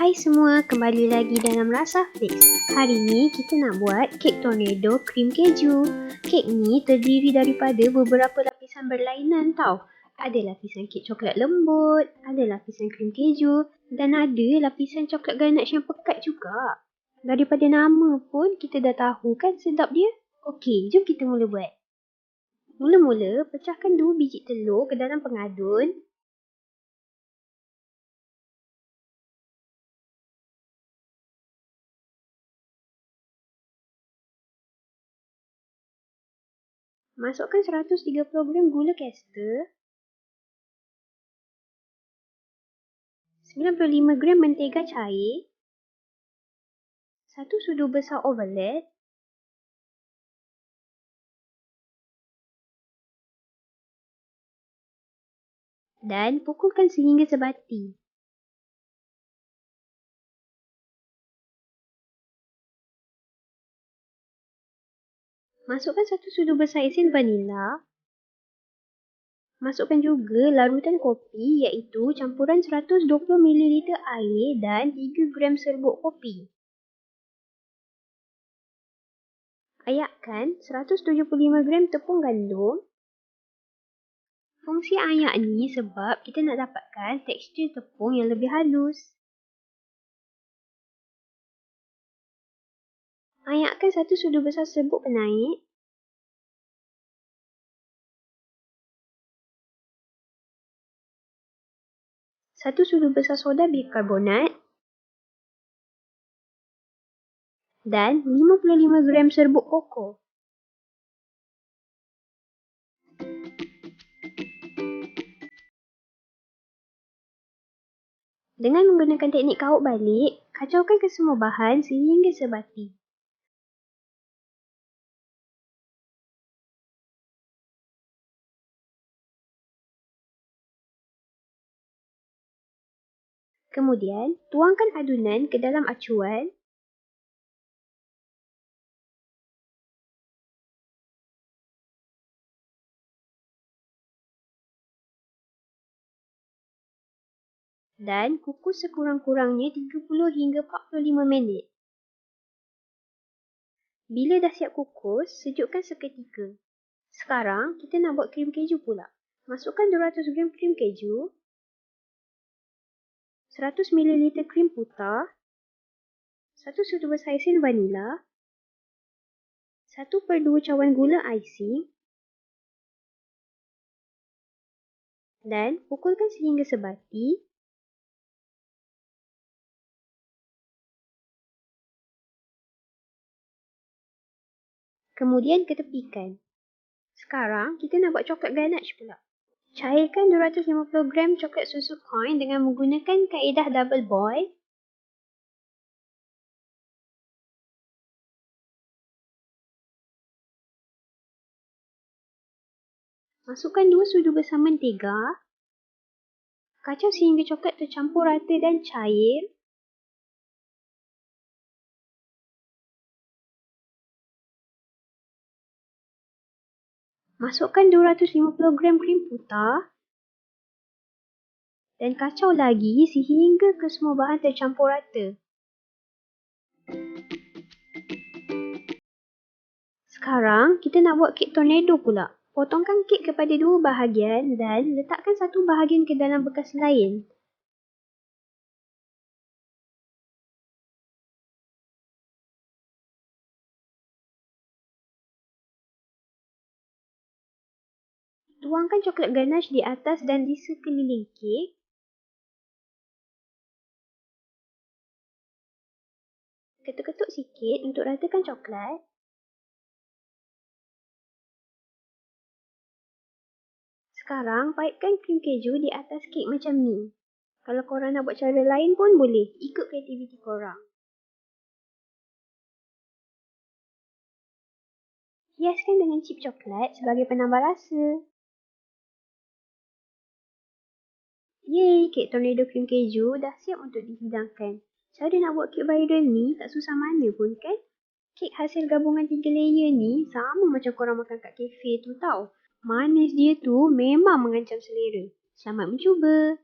Hai semua, kembali lagi dalam Rasa Fix. Hari ni kita nak buat kek tornado krim keju. Kek ni terdiri daripada beberapa lapisan berlainan tau. Ada lapisan kek coklat lembut, ada lapisan krim keju dan ada lapisan coklat ganache yang pekat juga. Daripada nama pun kita dah tahu kan sedap dia. Okey, jom kita mula buat. Mula-mula, pecahkan dua biji telur ke dalam pengadun Masukkan 130 gram gula caster. 95 gram mentega cair. 1 sudu besar overload. Dan pukulkan sehingga sebati. Masukkan satu sudu besar esen vanila. Masukkan juga larutan kopi iaitu campuran 120 ml air dan 3 gram serbuk kopi. Ayakkan 175 gram tepung gandum. Fungsi ayak ni sebab kita nak dapatkan tekstur tepung yang lebih halus. Ayakkan satu sudu besar serbuk penaik. Satu sudu besar soda bikarbonat. Dan 55 gram serbuk koko. Dengan menggunakan teknik kaut balik, kacaukan kesemua bahan sehingga sebati. Kemudian, tuangkan adunan ke dalam acuan. Dan kukus sekurang-kurangnya 30 hingga 45 minit. Bila dah siap kukus, sejukkan seketika. Sekarang, kita nak buat krim keju pula. Masukkan 200 gram krim keju 100 ml krim putih, 1 sudu esen vanila, 1 per 2 cawan gula icing dan pukulkan sehingga sebati. Kemudian ketepikan. Sekarang kita nak buat coklat ganache pula. Cairkan 250 gram coklat susu coin dengan menggunakan kaedah double boil. Masukkan 2 sudu besar mentega. Kacau sehingga coklat tercampur rata dan cair. Masukkan 250 gram krim putih dan kacau lagi sehingga kesemua bahan tercampur rata. Sekarang kita nak buat kek tornado pula. Potongkan kek kepada dua bahagian dan letakkan satu bahagian ke dalam bekas lain. Tuangkan coklat ganache di atas dan di sekeliling kek. Ketuk-ketuk sikit untuk ratakan coklat. Sekarang, paipkan krim keju di atas kek macam ni. Kalau korang nak buat cara lain pun boleh. Ikut kreativiti korang. Hiaskan dengan chip coklat sebagai penambah rasa. Yeay, kek tornado krim keju dah siap untuk dihidangkan. Cara nak buat kek viral ni tak susah mana pun kan? Kek hasil gabungan tiga layer ni sama macam korang makan kat kafe tu tau. Manis dia tu memang mengancam selera. Selamat mencuba!